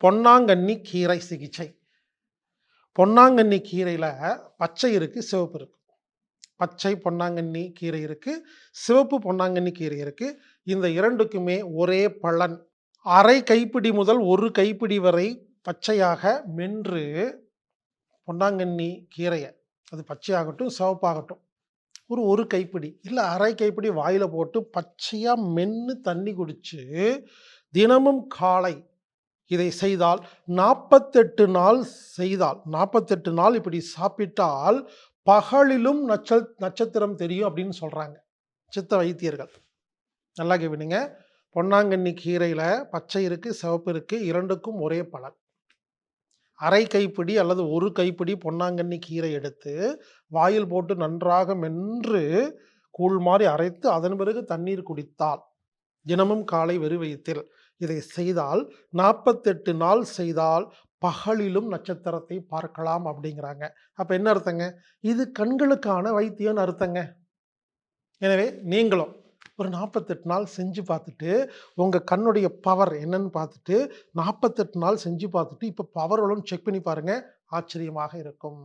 பொன்னாங்கண்ணி கீரை சிகிச்சை. பொன்னாங்கண்ணி கீரையில் பச்சை இருக்குது சிவப்பு இருக்குது பச்சை பொன்னாங்கண்ணி கீரை இருக்குது சிவப்பு பொன்னாங்கண்ணி கீரை இருக்குது இந்த இரண்டுக்குமே ஒரே பலன். அரை கைப்பிடி முதல் ஒரு கைப்பிடி வரை பச்சையாக மென்று பொன்னாங்கண்ணி கீரையை அது பச்சையாகட்டும் சிவப்பாகட்டும் ஒரு ஒரு கைப்பிடி இல்லை அரை கைப்பிடி வாயில் போட்டு பச்சையாக மென்று தண்ணி குடித்து தினமும் காலை இதை செய்தால் நாற்பத்தெட்டு நாள் செய்தால் நாற்பத்தெட்டு நாள் இப்படி சாப்பிட்டால் பகலிலும் நட்ச நட்சத்திரம் தெரியும் அப்படின்னு சொல்கிறாங்க சித்த வைத்தியர்கள். நல்லா கேட்பீங்க பொன்னாங்கண்ணி கீரையில் பச்சை இருக்குது சிவப்பு இருக்குது இரண்டுக்கும் ஒரே பலன். அரை கைப்பிடி அல்லது ஒரு கைப்பிடி பொன்னாங்கண்ணி கீரை எடுத்து வாயில் போட்டு நன்றாக மென்று கூழ் மாதிரி அரைத்து அதன் பிறகு தண்ணீர் குடித்தால் தினமும் காலை வெறுவயத்தில் வயிற்றில் இதை செய்தால் நாற்பத்தெட்டு நாள் செய்தால் பகலிலும் நட்சத்திரத்தை பார்க்கலாம் அப்படிங்கிறாங்க. அப்போ என்ன அர்த்தங்க? இது கண்களுக்கான வைத்தியம்னு அர்த்தங்க. எனவே நீங்களும் ஒரு நாற்பத்தெட்டு நாள் செஞ்சு பார்த்துட்டு உங்கள் கண்ணுடைய பவர் என்னன்னு பார்த்துட்டு நாற்பத்தெட்டு நாள் செஞ்சு பார்த்துட்டு இப்போ பவர் செக் பண்ணி பாருங்கள் ஆச்சரியமாக இருக்கும்.